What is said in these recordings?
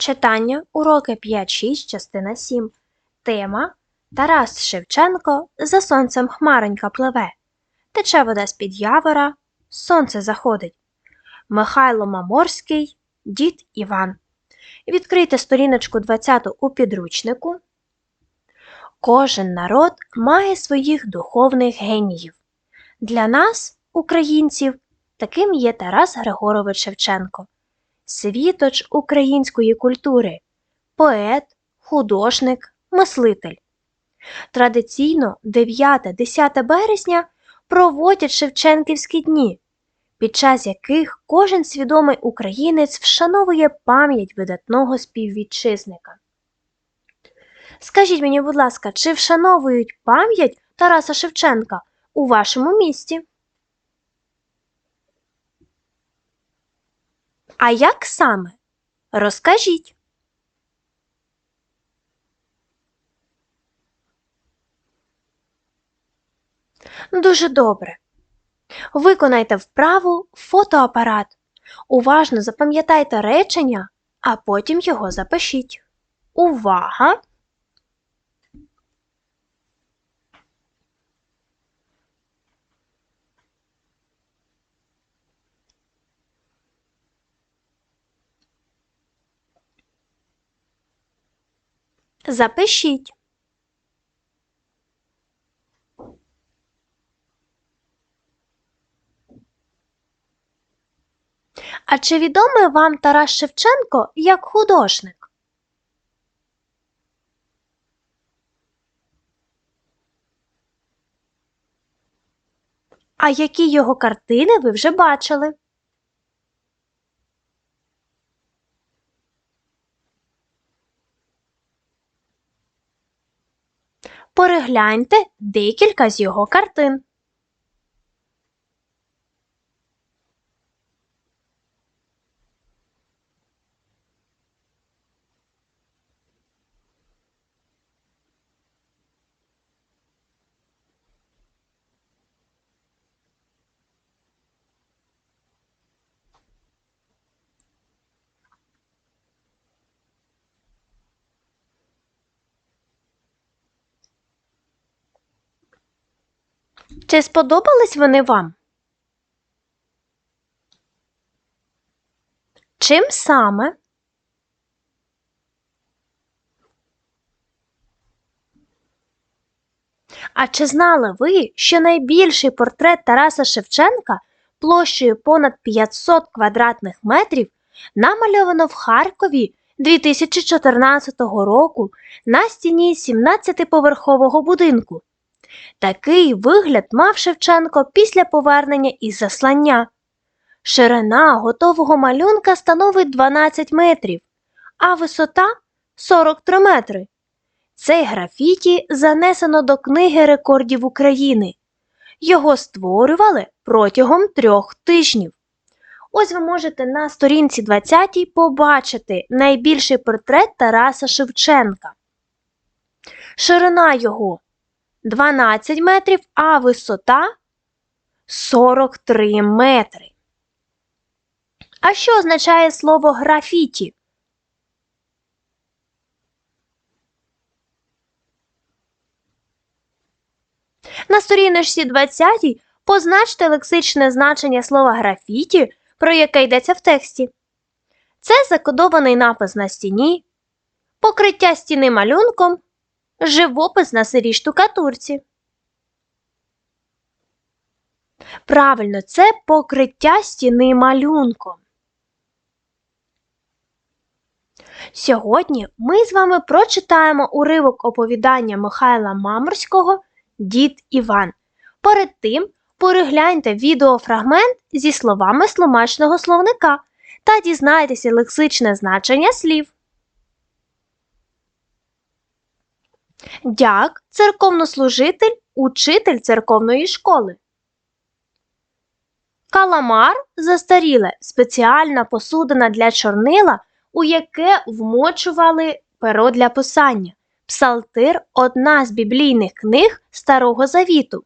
Читання уроки 5-6, частина 7. Тема Тарас Шевченко За сонцем хмаронька пливе. Тече вода з-під явора, сонце заходить. Михайло Маморський, дід Іван. Відкрийте сторіночку 20 у підручнику. Кожен народ має своїх духовних геніїв. Для нас, українців, таким є Тарас Григорович Шевченко світоч української культури, поет, художник, мислитель. Традиційно 9-10 березня проводять Шевченківські дні, під час яких кожен свідомий українець вшановує пам'ять видатного співвітчизника. Скажіть мені, будь ласка, чи вшановують пам'ять Тараса Шевченка у вашому місті? А як саме? Розкажіть. Дуже добре. Виконайте вправу фотоапарат. Уважно запам'ятайте речення, а потім його запишіть. Увага! Запишіть. А чи відомий вам Тарас Шевченко як художник? А які його картини ви вже бачили? Перегляньте декілька з його картин. Чи сподобались вони вам? Чим саме? А чи знали ви, що найбільший портрет Тараса Шевченка площею понад 500 квадратних метрів намальовано в Харкові 2014 року на стіні 17-поверхового будинку? Такий вигляд мав Шевченко після повернення із заслання. Ширина готового малюнка становить 12 метрів, а висота 43 метри. Цей графіті занесено до Книги рекордів України. Його створювали протягом трьох тижнів. Ось ви можете на сторінці 20 побачити найбільший портрет Тараса Шевченка. Ширина його 12 метрів, а висота 43 метри. А що означає слово графіті? На сторіночці 20 позначте лексичне значення слова графіті, про яке йдеться в тексті. Це закодований напис на стіні, покриття стіни малюнком, живопис на сирій штукатурці. Правильно, це покриття стіни малюнком. Сьогодні ми з вами прочитаємо уривок оповідання Михайла Маморського Дід Іван. Перед тим перегляньте відеофрагмент зі словами сломачного словника та дізнайтеся лексичне значення слів. Дяк церковнослужитель, учитель церковної школи. Каламар застаріле спеціальна посудина для чорнила, у яке вмочували перо для писання. Псалтир одна з біблійних книг Старого Завіту.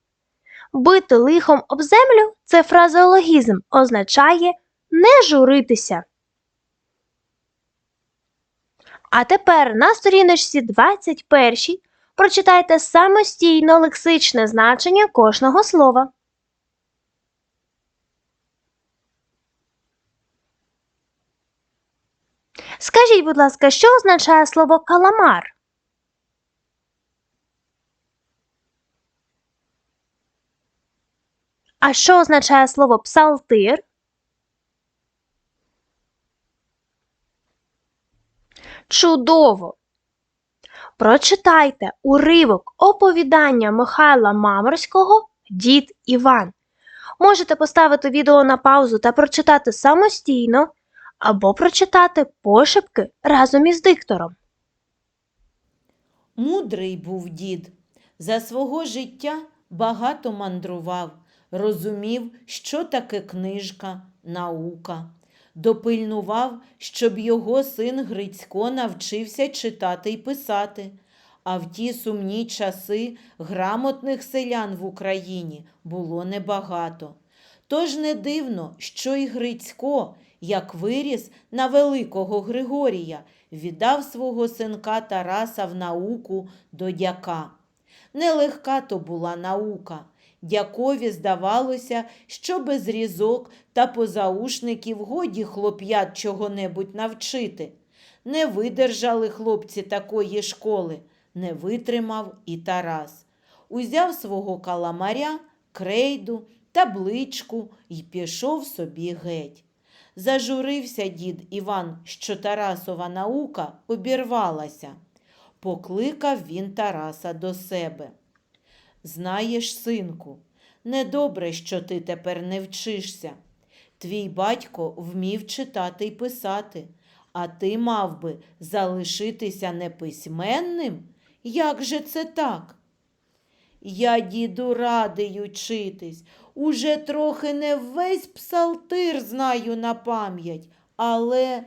Бити лихом об землю це фразеологізм, означає не журитися. А тепер на сторіночці 21 прочитайте самостійно лексичне значення кожного слова. Скажіть, будь ласка, що означає слово каламар? А що означає слово псалтир? Чудово! Прочитайте уривок оповідання Михайла Маморського Дід Іван. Можете поставити відео на паузу та прочитати самостійно або прочитати пошепки разом із диктором. Мудрий був дід. За свого життя багато мандрував, розумів, що таке книжка, наука. Допильнував, щоб його син Грицько навчився читати й писати. А в ті сумні часи грамотних селян в Україні було небагато. Тож не дивно, що й Грицько, як виріс на великого Григорія, віддав свого синка Тараса в науку до дяка. Нелегка то була наука. Дякові здавалося, що без різок та позаушників годі хлоп'ят чого-небудь навчити. Не видержали хлопці такої школи, не витримав і Тарас. Узяв свого каламаря, крейду, табличку і пішов собі геть. Зажурився дід Іван, що Тарасова наука обірвалася. Покликав він Тараса до себе. Знаєш, синку, недобре, що ти тепер не вчишся. Твій батько вмів читати й писати, а ти мав би залишитися неписьменним? Як же це так? Я, діду, радий учитись. Уже трохи не весь псалтир знаю на пам'ять, але,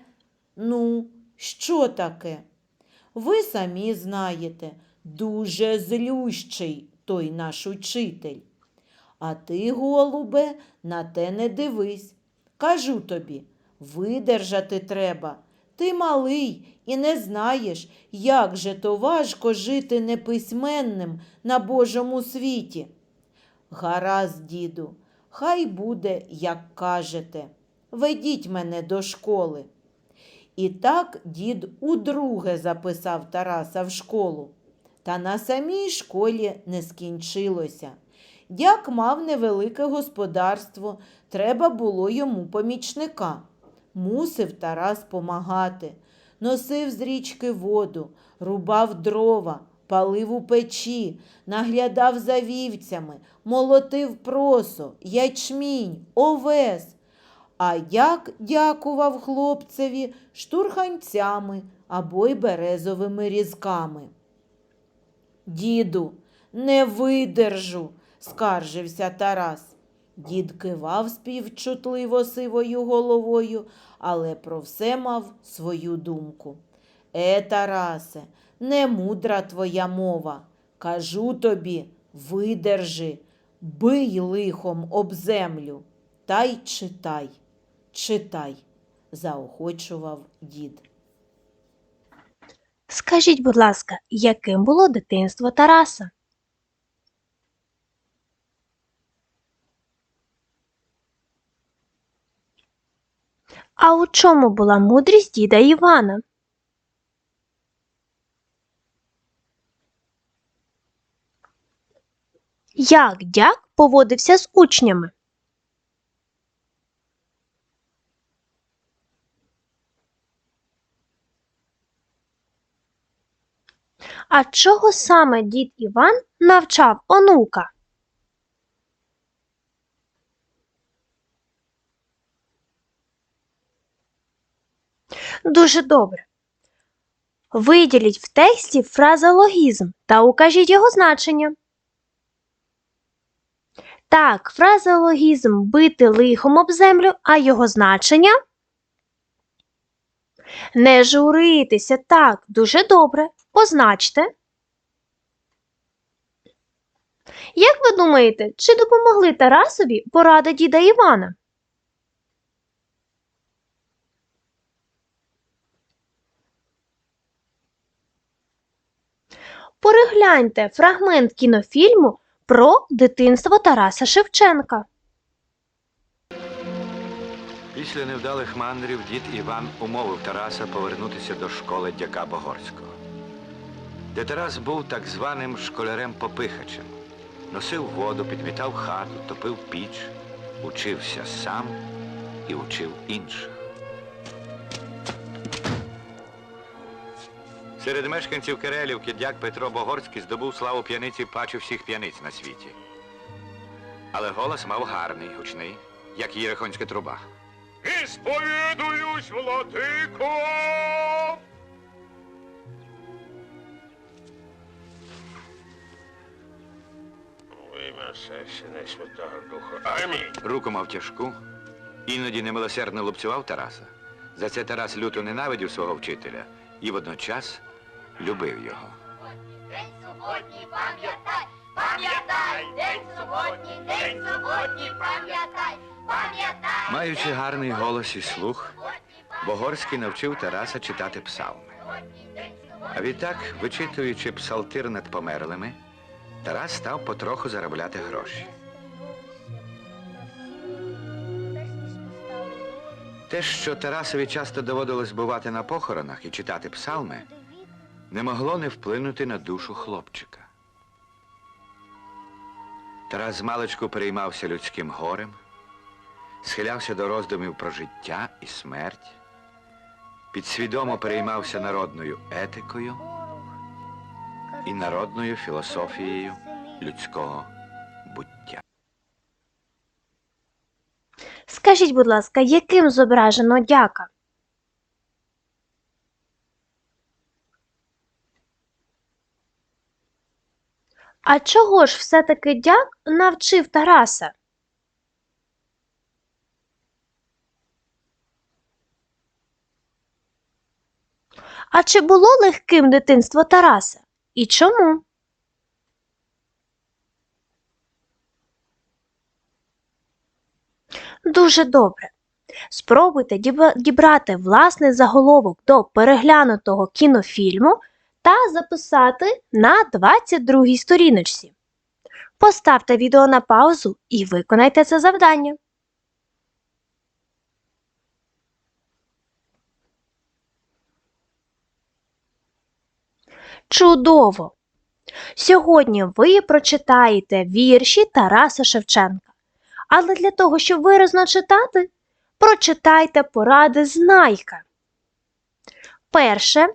ну, що таке? Ви самі знаєте, дуже злющий той наш учитель. А ти, голубе, на те не дивись. Кажу тобі, видержати треба. Ти малий і не знаєш, як же то важко жити неписьменним на Божому світі. Гаразд, діду, хай буде, як кажете. Ведіть мене до школи. І так дід удруге записав Тараса в школу. Та на самій школі не скінчилося. Дяк мав невелике господарство, треба було йому помічника. Мусив Тарас помагати. Носив з річки воду, рубав дрова, палив у печі, наглядав за вівцями, молотив просо, ячмінь, овес. А як дякував хлопцеві штурханцями або й березовими різками. Діду, не видержу, скаржився Тарас. Дід кивав співчутливо сивою головою, але про все мав свою думку. Е, Тарасе, не мудра твоя мова. Кажу тобі, видержи, бий лихом об землю, та й читай, читай, заохочував дід. Скажіть, будь ласка, яким було дитинство Тараса? А у чому була мудрість діда Івана? Як дяк поводився з учнями? А чого саме дід Іван навчав онука? Дуже добре. Виділіть в тексті фразеологізм та укажіть його значення. Так, фразеологізм бити лихом об землю, а його значення? Не журитися, так, дуже добре. Позначте. Як ви думаєте, чи допомогли Тарасові поради діда Івана? Перегляньте фрагмент кінофільму про дитинство Тараса Шевченка. Після невдалих мандрів дід Іван умовив Тараса повернутися до школи дяка Богорського, де Тарас був так званим школярем-попихачем. Носив воду, підмітав хату, топив піч, учився сам і учив інших. Серед мешканців Керелівки дяк Петро Богорський здобув славу п'яниці паче всіх п'яниць на світі. Але голос мав гарний, гучний, як єрихонська труба. І сповідуюсь, владико! Ім'я Сесіна і Святого Духа. Амінь. Руку мав тяжку, іноді немилосердно лупцював Тараса. За це Тарас люто ненавидів свого вчителя і водночас любив його. День суботній пам'ятай, пам'ятай, день суботній, день суботній, пам'ятай, пам'ятай. Маючи гарний голос і слух, Богорський навчив Тараса читати псалми. А відтак, вичитуючи псалтир над померлими, Тарас став потроху заробляти гроші. Те, що Тарасові часто доводилось бувати на похоронах і читати псалми, не могло не вплинути на душу хлопчика. Тарас змалечку переймався людським горем, схилявся до роздумів про життя і смерть, підсвідомо переймався народною етикою і народною філософією людського буття. Скажіть, будь ласка, яким зображено дяка? А чого ж все-таки дяк навчив Тараса? А чи було легким дитинство Тараса? І чому? Дуже добре. Спробуйте дібрати власний заголовок до переглянутого кінофільму та записати на 22 сторіночці. Поставте відео на паузу і виконайте це завдання. Чудово! Сьогодні ви прочитаєте вірші Тараса Шевченка. Але для того, щоб виразно читати, прочитайте поради знайка. Перше.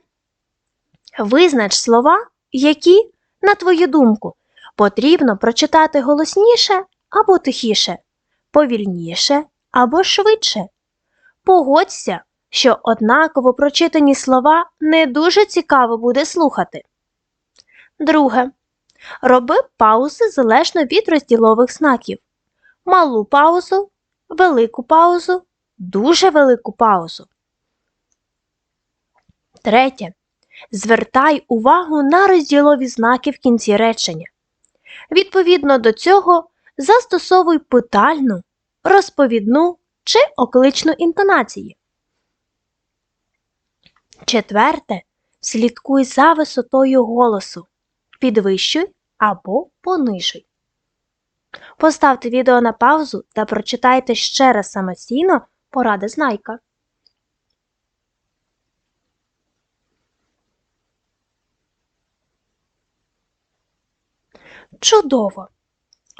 Визнач слова, які, на твою думку, потрібно прочитати голосніше або тихіше, повільніше або швидше. Погодься, що однаково прочитані слова не дуже цікаво буде слухати. Друге. Роби паузи залежно від розділових знаків малу паузу, велику паузу, дуже велику паузу. Третє. Звертай увагу на розділові знаки в кінці речення. Відповідно до цього застосовуй питальну, розповідну чи окличну інтонації. Четверте. Слідкуй за висотою голосу. Підвищуй або понижуй. Поставте відео на паузу та прочитайте ще раз самостійно поради знайка. Чудово!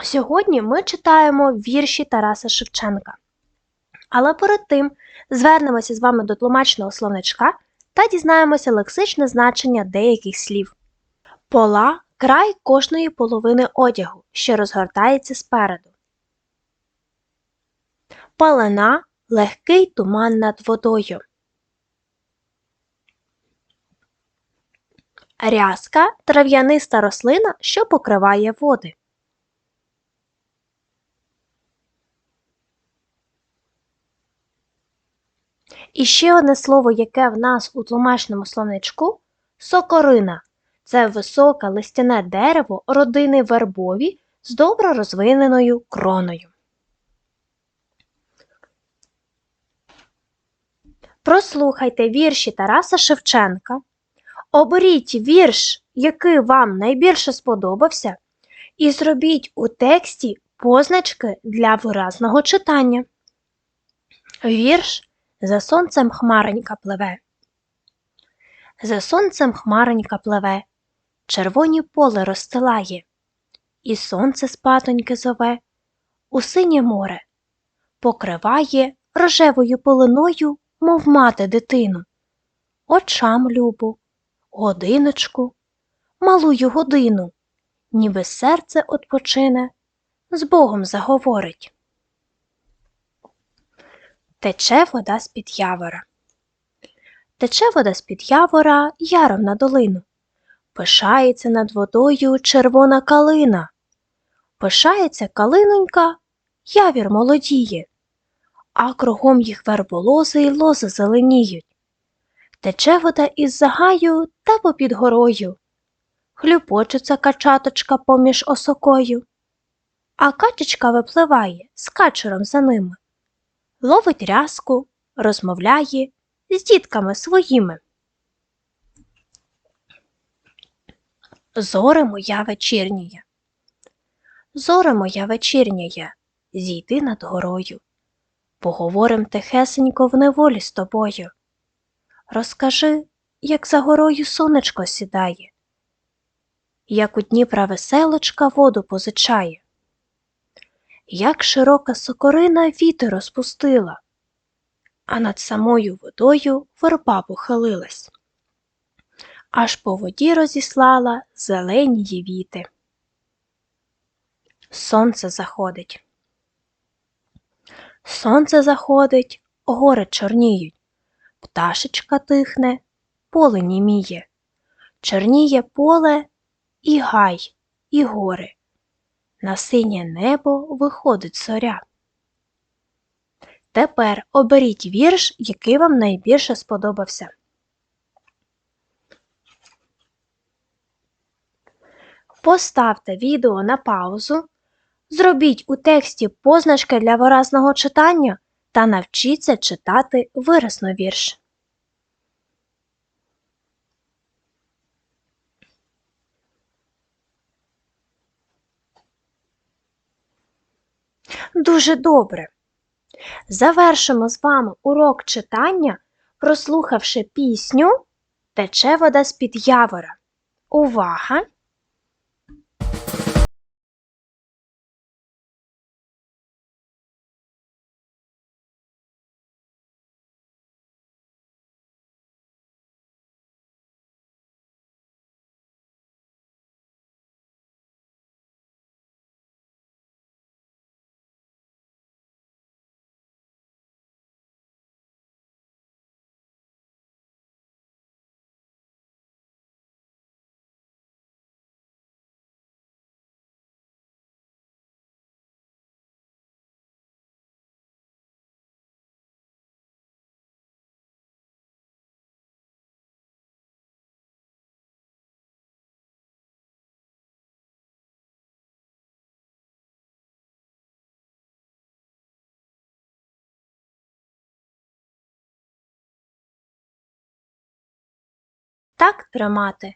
Сьогодні ми читаємо вірші Тараса Шевченка. Але перед тим звернемося з вами до тлумачного словничка та дізнаємося лексичне значення деяких слів. Пола край кожної половини одягу, що розгортається спереду. Палена легкий туман над водою. Рязка трав'яниста рослина, що покриває води. І ще одне слово, яке в нас у тлумачному словничку сокорина. Це високе листяне дерево родини вербові з добре розвиненою кроною. Прослухайте вірші Тараса Шевченка. Оберіть вірш, який вам найбільше сподобався, і зробіть у тексті позначки для виразного читання. Вірш За сонцем хмаронька пливе. За сонцем хмаронька пливе, червоні поле розстилає, і сонце спатоньки зове, у синє море, покриває рожевою полиною, мов мати дитину, очам любу, годиночку, малую годину, ніби серце отпочине, з Богом заговорить. Тече вода з-під явора. Тече вода з-під явора яром на долину. Пишається над водою червона калина. Пишається калинонька, явір молодіє, а кругом їх верболози й лози зеленіють. Тече вода із загаю та попід горою. Хлюпочеться качаточка поміж осокою, а качечка випливає з качером за ними ловить рязку, розмовляє з дітками своїми. Зоре моя вечірніє. Зоре моя вечірніє, зійди над горою. Поговорим тихесенько в неволі з тобою. Розкажи, як за горою сонечко сідає, як у Дніпра веселочка воду позичає як широка сокорина вітер розпустила, а над самою водою верба похилилась, аж по воді розіслала зелені віти. Сонце заходить. Сонце заходить, гори чорніють, пташечка тихне, поле німіє, чорніє поле і гай, і гори на синє небо виходить зоря. Тепер оберіть вірш, який вам найбільше сподобався. Поставте відео на паузу, зробіть у тексті позначки для виразного читання та навчіться читати виразно вірш. Дуже добре. Завершимо з вами урок читання, прослухавши пісню Тече вода з-під явора. Увага! Так тримати.